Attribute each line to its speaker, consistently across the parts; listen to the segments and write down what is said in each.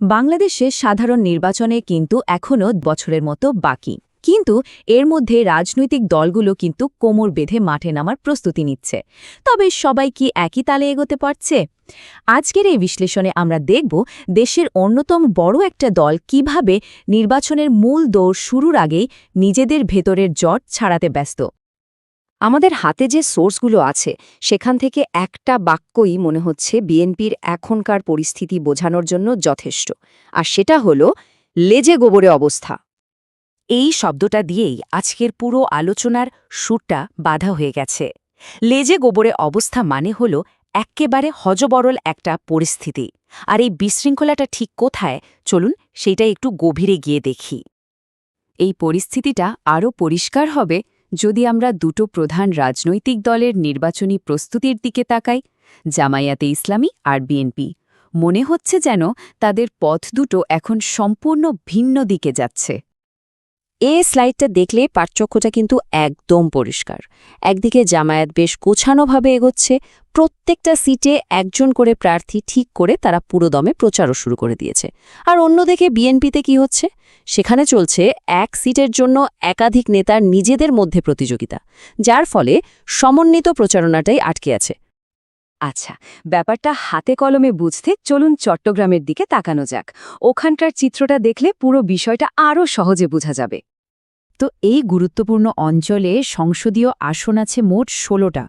Speaker 1: বাংলাদেশে সাধারণ নির্বাচনে কিন্তু এখনও বছরের মতো বাকি। কিন্তু এর মধ্যে রাজনৈতিক দলগুলো কিন্তু কোমর বেঁধে মাঠে নামার প্রস্তুতি নিচ্ছে। তবে সবাই কি একই তালে এগোতে পারছে? আজকের এই বিশ্লেষণে আমরা দেখব দেশের অন্যতম বড় একটা দল কীভাবে নির্বাচনের মূল দৌড় শুরুর আগেই নিজেদের ভেতরের জট ছাড়াতে ব্যস্ত।
Speaker 2: আমাদের হাতে যে সোর্সগুলো আছে, সেখান থেকে একটা বাক্যই মনে হচ্ছে বিএনপির এখনকার পরিস্থিতি বোঝানোর জন্য যথেষ্ট। আর সেটা হলো, লেজে গোবরে অবস্থা।
Speaker 1: এই শব্দটা দিয়েই আজকের পুরো আলোচনার সুরটা বাধা হয়ে গেছে। লেজে গোবরে অবস্থা মানে হল এক্কেবারে হজবরল একটা পরিস্থিতি। আর এই বিশৃঙ্খলাটা ঠিক কোথায়? চলুন সেইটা একটু গভীরে গিয়ে দেখি।
Speaker 2: এই পরিস্থিতিটা আরও পরিষ্কার হবে যদি আমরা দুটো প্রধান রাজনৈতিক দলের নির্বাচনী প্রস্তুতির দিকে তাকাই, জামায়াতে ইসলামী আর বিএনপি, মনে হচ্ছে যেন তাদের পথ দুটো এখন সম্পূর্ণ ভিন্ন দিকে যাচ্ছে। এ স্লাইডটা দেখলে পার্থক্যটা কিন্তু একদম পরিষ্কার। একদিকে জামায়াত বেশ গোছানোভাবে এগোচ্ছে, প্রত্যেকটা সিটে একজন করে প্রার্থী ঠিক করে তারা পুরোদমে প্রচারও শুরু করে দিয়েছে। আর অন্যদিকে বিএনপিতে কি হচ্ছে? সেখানে চলছে এক সিটের জন্য একাধিক নেতার নিজেদের মধ্যে প্রতিযোগিতা, যার ফলে সমন্বিত প্রচারণাটাই আটকে আছে। আচ্ছা ব্যাপারটা হাতে কলমে বুঝতে চলুন চট্টগ্রামের দিকে তাকানো যাক। ওখানকার চিত্রটা দেখলে পুরো বিষয়টা আরও সহজে বোঝা যাবে। তো এই গুরুত্বপূর্ণ অঞ্চলে সংসদীয় আসন আছে মোট ষোলোটা।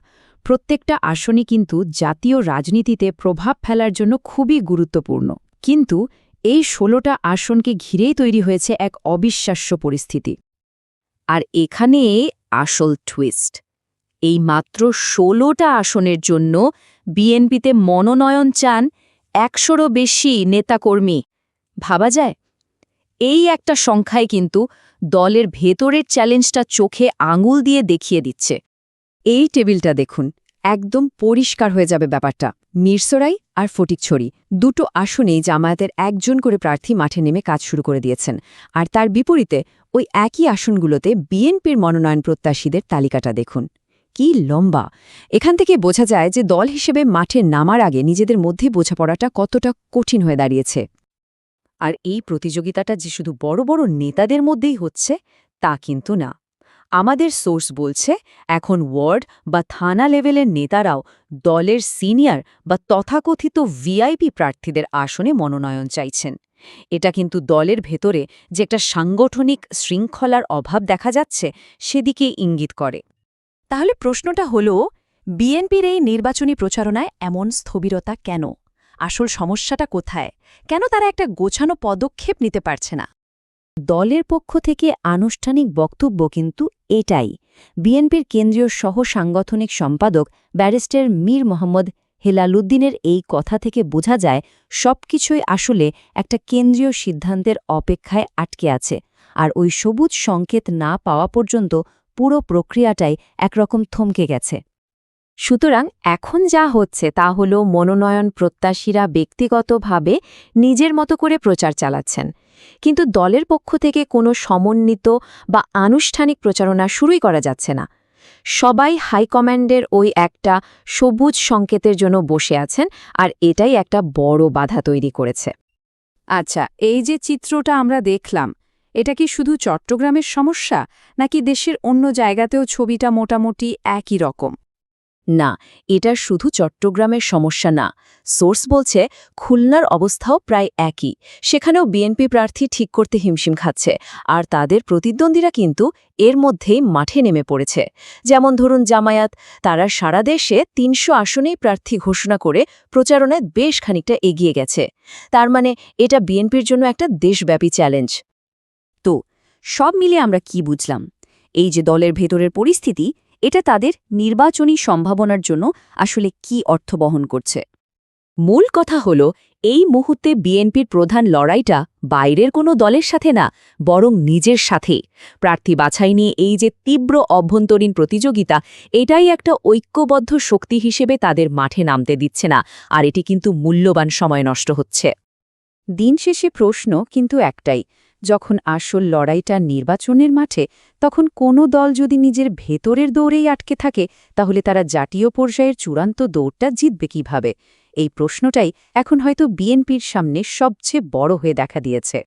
Speaker 2: প্রত্যেকটা আসনই কিন্তু জাতীয় রাজনীতিতে প্রভাব ফেলার জন্য খুবই গুরুত্বপূর্ণ। কিন্তু এই ষোলোটা আসনকে ঘিরেই তৈরি হয়েছে এক অবিশ্বাস্য পরিস্থিতি। আর এখানে আসল টুইস্ট এই মাত্র ষোলোটা আসনের জন্য বিএনপিতে মনোনয়ন চান একশোরও বেশি নেতাকর্মী। ভাবা যায়? এই একটা সংখ্যায় কিন্তু দলের ভেতরের চ্যালেঞ্জটা চোখে আঙুল দিয়ে দেখিয়ে দিচ্ছে। এই টেবিলটা দেখুন, একদম পরিষ্কার হয়ে যাবে ব্যাপারটা। মিরসরাই আর ফটিকছড়ি দুটো আসনেই জামায়াতের একজন করে প্রার্থী মাঠে নেমে কাজ শুরু করে দিয়েছেন। আর তার বিপরীতে ওই একই আসনগুলোতে বিএনপির মনোনয়ন প্রত্যাশীদের তালিকাটা দেখুন। কি লম্বা। এখান থেকে বোঝা যায় যে দল হিসেবে মাঠে নামার আগে নিজেদের মধ্যে বোঝাপড়াটা কতটা কঠিন হয়ে দাঁড়িয়েছে। আর এই প্রতিযোগিতাটা যে শুধু বড় বড় নেতাদের মধ্যেই হচ্ছে, তা কিন্তু না। আমাদের সোর্স বলছে, এখন ওয়ার্ড বা থানা লেভেলের নেতারাও দলের সিনিয়র বা তথাকথিত ভিআইপি প্রার্থীদের আসনে মনোনয়ন চাইছেন। এটা কিন্তু দলের ভেতরে যে একটা সাংগঠনিক শৃঙ্খলার অভাব দেখা যাচ্ছে সেদিকে ইঙ্গিত করে।
Speaker 1: তাহলে প্রশ্নটা হল, বিএনপির এই নির্বাচনী প্রচারণায় এমন স্থবিরতা কেন? আসল সমস্যাটা কোথায়? কেন তারা একটা গোছানো পদক্ষেপ নিতে পারছে না?
Speaker 2: দলের পক্ষ থেকে আনুষ্ঠানিক বক্তব্য কিন্তু এটাই। বিএনপির কেন্দ্রীয় সহ সাংগঠনিক সম্পাদক ব্যারিস্টার মীর মোহাম্মদ হেলালুদ্দিনের এই কথা থেকে বোঝা যায়, সবকিছুই আসলে একটা কেন্দ্রীয় সিদ্ধান্তের অপেক্ষায় আটকে আছে। আর ওই সবুজ সংকেত না পাওয়া পর্যন্ত পুরো প্রক্রিয়াটাই একরকম থমকে গেছে। সুতরাং এখন যা হচ্ছে তা হল মনোনয়ন প্রত্যাশীরা ব্যক্তিগতভাবে নিজের মতো করে প্রচার চালাচ্ছেন। কিন্তু দলের পক্ষ থেকে কোনো সমন্বিত বা আনুষ্ঠানিক প্রচারণা শুরুই করা যাচ্ছে না। সবাই হাইকমান্ডের ওই একটা সবুজ সংকেতের জন্য বসে আছেন আর এটাই একটা বড় বাধা তৈরি করেছে।
Speaker 3: আচ্ছা এই যে চিত্রটা আমরা দেখলাম এটা কি শুধু চট্টগ্রামের সমস্যা, নাকি দেশের অন্য জায়গাতেও ছবিটা মোটামুটি একই রকম?
Speaker 2: না, এটা শুধু চট্টগ্রামের সমস্যা না। সোর্স বলছে, খুলনার অবস্থাও প্রায় একই। সেখানেও বিএনপি প্রার্থী ঠিক করতে হিমশিম খাচ্ছে। আর তাদের প্রতিদ্বন্দ্বীরা কিন্তু এর মধ্যেই মাঠে নেমে পড়েছে। যেমন ধরুন জামায়াত, তারা সারা দেশে তিনশো আসনেই প্রার্থী ঘোষণা করে প্রচারণায় বেশ খানিকটা এগিয়ে গেছে। তার মানে এটা বিএনপির জন্য একটা দেশব্যাপী চ্যালেঞ্জ। তো সব মিলে আমরা কি বুঝলাম? এই যে দলের ভেতরের পরিস্থিতি, এটা তাদের নির্বাচনী সম্ভাবনার জন্য আসলে কি অর্থ বহন করছে? মূল কথা হল, এই মুহূর্তে বিএনপির প্রধান লড়াইটা বাইরের কোনো দলের সাথে না, বরং নিজের সাথে। প্রার্থী বাছাই নিয়ে এই যে তীব্র অভ্যন্তরীণ প্রতিযোগিতা, এটাই একটা ঐক্যবদ্ধ শক্তি হিসেবে তাদের মাঠে নামতে দিচ্ছে না, আর এটি কিন্তু মূল্যবান সময় নষ্ট হচ্ছে। দিন শেষে প্রশ্ন কিন্তু একটাই যখন আসল লড়াইটা নির্বাচনের মাঠে, তখন কোনো দল যদি নিজের ভেতরের দৌড়েই আটকে থাকে, তাহলে তারা জাতীয় পর্যায়ের চূড়ান্ত দৌড়টা জিতবে কীভাবে?
Speaker 1: এই প্রশ্নটাই এখন হয়তো বিএনপির সামনে সবচেয়ে বড় হয়ে দেখা দিয়েছে।